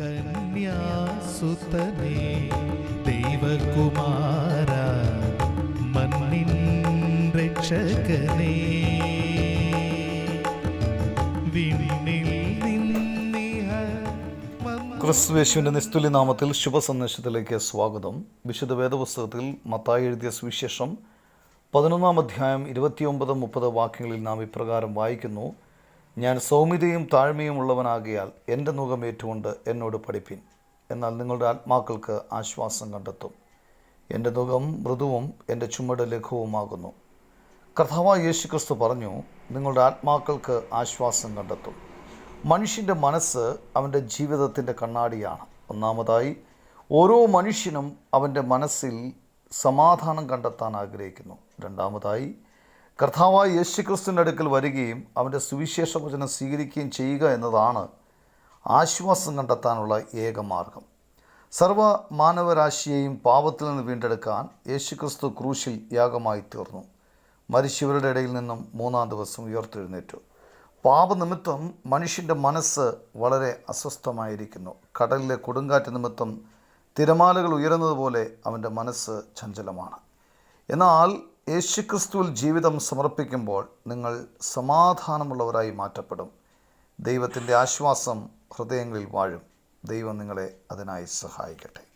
കന്യാസുതനേ ദൈവകുമാര മണ്ണിൻ രക്ഷകനേ. ക്രിസ്തുവേശുവിന്റെ നിസ്തുല്യ നാമത്തിൽ ശുഭസന്ദേശത്തിലേക്ക് സ്വാഗതം. വിശുദ്ധ വേദപുസ്തകത്തിൽ മത്തായി എഴുതിയ സുവിശേഷം പതിനൊന്നാം അധ്യായം ഇരുപത്തിയൊമ്പത് മുപ്പത് വാക്യങ്ങളിൽ നാം ഇപ്രകാരം വായിക്കുന്നു. ഞാൻ സൗമ്യതയും താഴ്മയും ഉള്ളവനാകിയാൽ എന്റെ മുഖം ഏറ്റുകൊണ്ട് എന്നോട് പഠിപ്പിൻ. എന്നാൽ നിങ്ങളുടെ ആത്മാക്കൾക്ക് ആശ്വാസം കണ്ടെത്തും. എന്റെ മുഖം മൃദുവും എന്റെ ചുമട് ലഘുവുമാകുന്നു. കർത്താവായ യേശു ക്രിസ്തു പറഞ്ഞു നിങ്ങളുടെ ആത്മാക്കൾക്ക് ആശ്വാസം കണ്ടെത്തും. മനുഷ്യന്റെ മനസ്സ് അവന്റെ ജീവിതത്തിന്റെ കണ്ണാടിയാണ്. ഒന്നാമതായി ഓരോ മനുഷ്യനും അവന്റെ മനസ്സിൽ സമാധാനം കണ്ടെത്താൻ ആഗ്രഹിക്കുന്നു. രണ്ടാമതായി കർത്താവായ യേശു ക്രിസ്തുവിന്റെ അടുക്കൽ വരികയും അവന്റെ സുവിശേഷ വചനം സ്വീകരിക്കുകയും ചെയ്യുക എന്നതാണ് ആശ്വാസം കണ്ടെത്താനുള്ള ഏക മാർഗം. സർവ മാനവരാശിയെയും പാപത്തിൽ നിന്ന് വീണ്ടെടുക്കാൻ യേശുക്രിസ്തു ക്രൂശിൽ യാഗമായി തീർന്നു. മരിച്ചവരുടെ ഇടയിൽ നിന്നും മൂന്നാം ദിവസം ഉയർത്തെഴുന്നേറ്റു. പാപനിമിത്തം മനുഷ്യന്റെ മനസ്സ് വളരെ അസ്വസ്ഥമായിരിക്കുന്നു. കടലിലെ കൊടുങ്കാറ്റ് നിമിത്തം തിരമാലകൾ ഉയരുന്നതുപോലെ അവന്റെ മനസ്സ് ചഞ്ചലമാണ്. എന്നാൽ യേശുക്രിസ്തുവിൽ ജീവിതം സമർപ്പിക്കുമ്പോൾ നിങ്ങൾ സമാധാനമുള്ളവരായി മാറ്റപ്പെടും. ദൈവത്തിന്റെ ആശ്വാസം ഹൃദയങ്ങളിൽ വാഴും. ദൈവം നിങ്ങളെ അതിനായി സഹായിക്കട്ടെ.